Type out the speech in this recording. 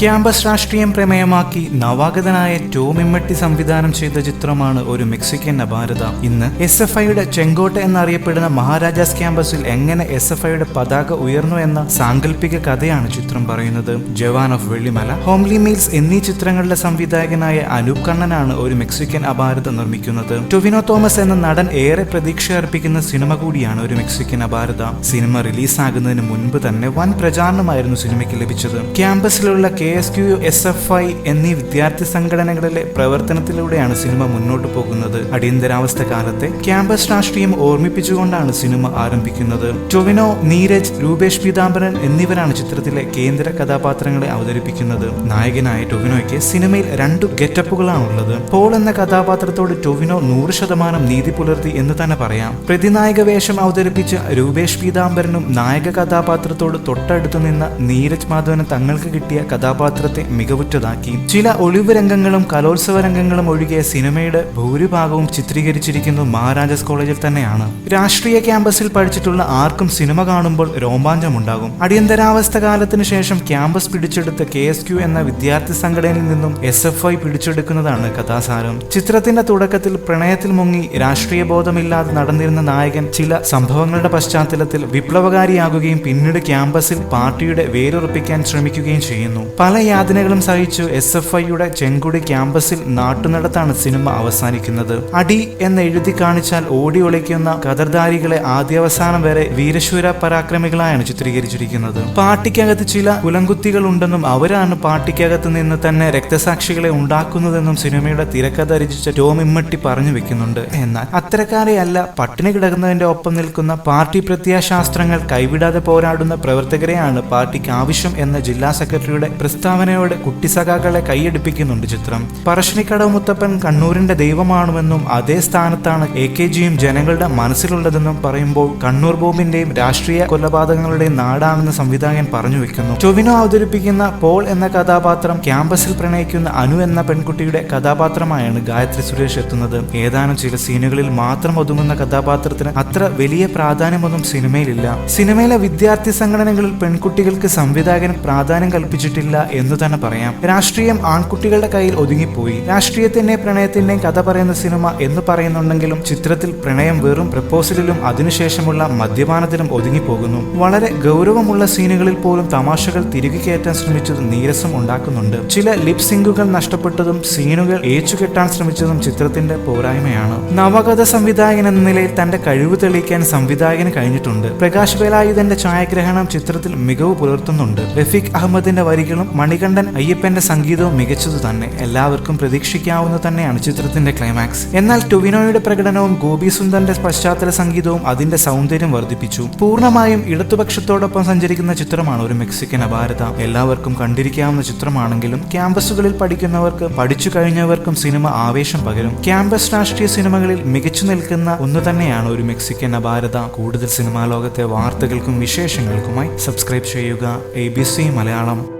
Campus രാഷ്ട്രീയം പ്രമേയമാക്കി നവാഗതനായ ടോമിമ്മട്ടി സംവിധാനം ചെയ്ത ചിത്രമാണ് ഒരു മെക്സിക്കൻ അപാരത. ഇന്ന് എസ് എഫ് ഐയുടെ ചെങ്കോട്ട എന്നറിയപ്പെടുന്ന മഹാരാജാസ് ക്യാമ്പസിൽ എങ്ങനെ എസ് എഫ് ഐയുടെ പതാക ഉയർന്നു എന്ന സാങ്കല്പിക കഥയാണ് ചിത്രം പറയുന്നത്. Jawan of Vellimala homely meals എന്നീ ചിത്രങ്ങളുടെ സംവിധായകനായ അനൂപ് കണ്ണനാണ് ഒരു മെക്സിക്കൻ അപാരത നിർമ്മിക്കുന്നത്. ടൊവിനോ തോമസ് എന്ന നടൻ ഏറെ പ്രതീക്ഷ അർപ്പിക്കുന്ന സിനിമ കൂടിയാണ് ഒരു മെക്സിക്കൻ അപാരത. സിനിമ റിലീസാകുന്നതിന് മുൻപ് തന്നെ വൻ പ്രചാരണമായിരുന്നു സിനിമയ്ക്ക് ലഭിച്ചത്. ക്യാമ്പസിലുള്ള K S Q S F I എന്നീ വിദ്യാർത്ഥി സംഘടനകളിലെ പ്രവർത്തനത്തിലൂടെയാണ് സിനിമ മുന്നോട്ട് പോകുന്നത്. അടിയന്തരാവസ്ഥ കാലത്തെ ക്യാമ്പസ് രാഷ്ട്രീയം ഓർമ്മിപ്പിച്ചുകൊണ്ടാണ് സിനിമ ആരംഭിക്കുന്നത്. ടൊവിനോ നീരജ് രൂപേഷ് പീതാംബരൻ എന്നിവരാണ് ചിത്രത്തിലെ കേന്ദ്ര കഥാപാത്രങ്ങളെ അവതരിപ്പിക്കുന്നത്. നായകനായ ടൊവിനോയ്ക്ക് സിനിമയിൽ രണ്ടു ഗെറ്റപ്പുകളാണുള്ളത്. പോൾ എന്ന കഥാപാത്രത്തോട് ടൊവിനോ നൂറ് ശതമാനം നീതി പുലർത്തി എന്ന് തന്നെ പറയാം. പ്രതിനായക വേഷം അവതരിപ്പിച്ച രൂപേഷ് പീതാംബരനും നായക കഥാപാത്രത്തോട് തൊട്ടടുത്തു നിന്ന നീരജ് മാധവനും തങ്ങൾക്ക് കിട്ടിയ കഥാപാത്രത്തെ മികവുറ്റതാക്കി. ചില ഒളിവ് രംഗങ്ങളും കലോത്സവ രംഗങ്ങളും ഒഴികെ സിനിമയുടെ ഭൂരിഭാഗവും ചിത്രീകരിച്ചിരിക്കുന്നത് മഹാരാജാസ് കോളേജിൽ തന്നെയാണ്. രാഷ്ട്രീയ ക്യാമ്പസിൽ പഠിച്ചിട്ടുള്ള ആർക്കും സിനിമ കാണുമ്പോൾ രോമാഞ്ചമുണ്ടാകും. അടിയന്തരാവസ്ഥ കാലത്തിന് ശേഷം ക്യാമ്പസ് പിടിച്ചെടുത്ത കെ എസ് ക്യു എന്ന വിദ്യാർത്ഥി സംഘടനയിൽ നിന്നും എസ് എഫ് ഐ പിടിച്ചെടുക്കുന്നതാണ് കഥാസാരം. ചിത്രത്തിന്റെ തുടക്കത്തിൽ പ്രണയത്തിൽ മുങ്ങി രാഷ്ട്രീയ ബോധമില്ലാതെ നടന്നിരുന്ന നായകൻ ചില സംഭവങ്ങളുടെ പശ്ചാത്തലത്തിൽ വിപ്ലവകാരിയാകുകയും പിന്നീട് ക്യാമ്പസിൽ പാർട്ടിയുടെ വേരുറപ്പിക്കാൻ ശ്രമിക്കുകയും ചെയ്യുന്നു. പല യാതനകളും സഹിച്ചു എസ് എഫ് ഐയുടെ ചെങ്കുടി ക്യാമ്പസിൽ നാട്ടുനടത്താണ് സിനിമ അവസാനിക്കുന്നത്. അടി എന്ന് എഴുതി കാണിച്ചാൽ ഓടി ഒളിക്കുന്ന കതർധാരികളെ ആദ്യാവസാനം വരെ വീരശൂര പരാക്രമികളായാണ് ചിത്രീകരിച്ചിരിക്കുന്നത്. പാർട്ടിക്കകത്ത് ചില കുലങ്കുത്തികൾ ഉണ്ടെന്നും അവരാണ് പാർട്ടിക്കകത്ത് നിന്ന് തന്നെ രക്തസാക്ഷികളെ ഉണ്ടാക്കുന്നതെന്നും സിനിമയുടെ തിരക്കഥ രചിച്ച ടോം ഇമ്മട്ടി പറഞ്ഞു വെക്കുന്നുണ്ട്. എന്നാൽ അത്തരക്കാരെ അല്ല പട്ടിണി കിടക്കുന്നതിന്റെ ഒപ്പം നിൽക്കുന്ന പാർട്ടി പ്രത്യയശാസ്ത്രങ്ങൾ കൈവിടാതെ പോരാടുന്ന പ്രവർത്തകരെയാണ് പാർട്ടിക്ക് ആവശ്യം എന്ന ജില്ലാ സെക്രട്ടറിയുടെ പ്രസ്താവനയോട് കുട്ടിസഖാക്കളെ കൈയടിപ്പിക്കുന്നുണ്ട് ചിത്രം. പറശ്ശിനിക്കടവ് മുത്തപ്പൻ കണ്ണൂരിന്റെ ദൈവമാണെന്നും അതേ സ്ഥാനത്താണ് എ കെ ജിയും ജനങ്ങളുടെ മനസ്സിലുള്ളതെന്നും പറയുമ്പോൾ കണ്ണൂർ ബോംബിന്റെയും രാഷ്ട്രീയ കൊലപാതകങ്ങളുടെയും നാടാണെന്ന് സംവിധായകൻ പറഞ്ഞു വെക്കുന്നു. ടൊവിനോ അവതരിപ്പിക്കുന്ന പോൾ എന്ന കഥാപാത്രം ക്യാമ്പസിൽ പ്രണയിക്കുന്ന അനു എന്ന പെൺകുട്ടിയുടെ കഥാപാത്രമായാണ് ഗായത്രി സുരേഷ് എത്തുന്നത്. ഏതാനും ചില സീനുകളിൽ മാത്രം ഒതുങ്ങുന്ന കഥാപാത്രത്തിന് അത്ര വലിയ പ്രാധാന്യമൊന്നും സിനിമയിലില്ല. സിനിമയിലെ വിദ്യാർത്ഥി സംഘടനകളിൽ പെൺകുട്ടികൾക്ക് സംവിധായകൻ പ്രാധാന്യം കൽപ്പിച്ചിട്ടില്ല എന്ന് തന്നെ പറയാം. രാഷ്ട്രീയം ആൺകുട്ടികളുടെ കയ്യിൽ ഒതുങ്ങിപ്പോയി. രാഷ്ട്രീയത്തിന്റെ പ്രണയത്തിന്റെയും കഥ പറയുന്ന സിനിമ എന്ന് പറയുന്നുണ്ടെങ്കിലും ചിത്രത്തിൽ പ്രണയം വെറും പ്രപ്പോസലിലും അതിനുശേഷമുള്ള മദ്യപാനത്തിലും ഒതുങ്ങിപ്പോകുന്നു. വളരെ ഗൗരവമുള്ള സീനുകളിൽ പോലും തമാശകൾ തിരികെ കയറ്റാൻ ശ്രമിച്ചത് നീരസം ഉണ്ടാക്കുന്നുണ്ട്. ചില ലിപ് സിങ്കുകൾ നഷ്ടപ്പെട്ടതും സീനുകൾ ഏച്ചുകെട്ടാൻ ശ്രമിച്ചതും ചിത്രത്തിന്റെ പോരായ്മയാണ്. നവകഥ സംവിധായകൻ എന്ന നിലയിൽ തന്റെ കഴിവ് തെളിയിക്കാൻ സംവിധായകന് കഴിഞ്ഞിട്ടുണ്ട്. പ്രകാശ് വേലായുധന്റെ ഛായാഗ്രഹണം ചിത്രത്തിൽ മികവ് പുലർത്തുന്നുണ്ട്. റഫീഖ് അഹമ്മദിന്റെ വരികളും മണികണ്ഠൻ അയ്യപ്പന്റെ സംഗീതവും മികച്ചതു തന്നെ എല്ലാവർക്കും പ്രതീക്ഷിക്കാവുന്ന തന്നെയാണ് ചിത്രത്തിന്റെ ക്ലൈമാക്സ്. എന്നാൽ ടൊവിനോയുടെ പ്രകടനവും ഗോപി സുന്ദറിന്റെ പശ്ചാത്തല സംഗീതവും അതിന്റെ സൗന്ദര്യം വർദ്ധിപ്പിച്ചു. പൂർണമായും ഇടതുപക്ഷത്തോടൊപ്പം സഞ്ചരിക്കുന്ന ചിത്രമാണ് ഒരു മെക്സിക്കൻ അപാരത. എല്ലാവർക്കും കണ്ടിരിക്കാവുന്ന ചിത്രമാണെങ്കിലും ക്യാമ്പസുകളിൽ പഠിക്കുന്നവർക്ക് പഠിച്ചു കഴിഞ്ഞവർക്കും സിനിമ ആവേശം പകരും. ക്യാമ്പസ് രാഷ്ട്രീയ സിനിമകളിൽ മികച്ചു നിൽക്കുന്ന ഒന്ന് തന്നെയാണ് ഒരു മെക്സിക്കൻ അപാരത. കൂടുതൽ സിനിമാ ലോകത്തെ വാർത്തകൾക്കും വിശേഷങ്ങൾക്കുമായി സബ്സ്ക്രൈബ് ചെയ്യുക. A B C Malayalam.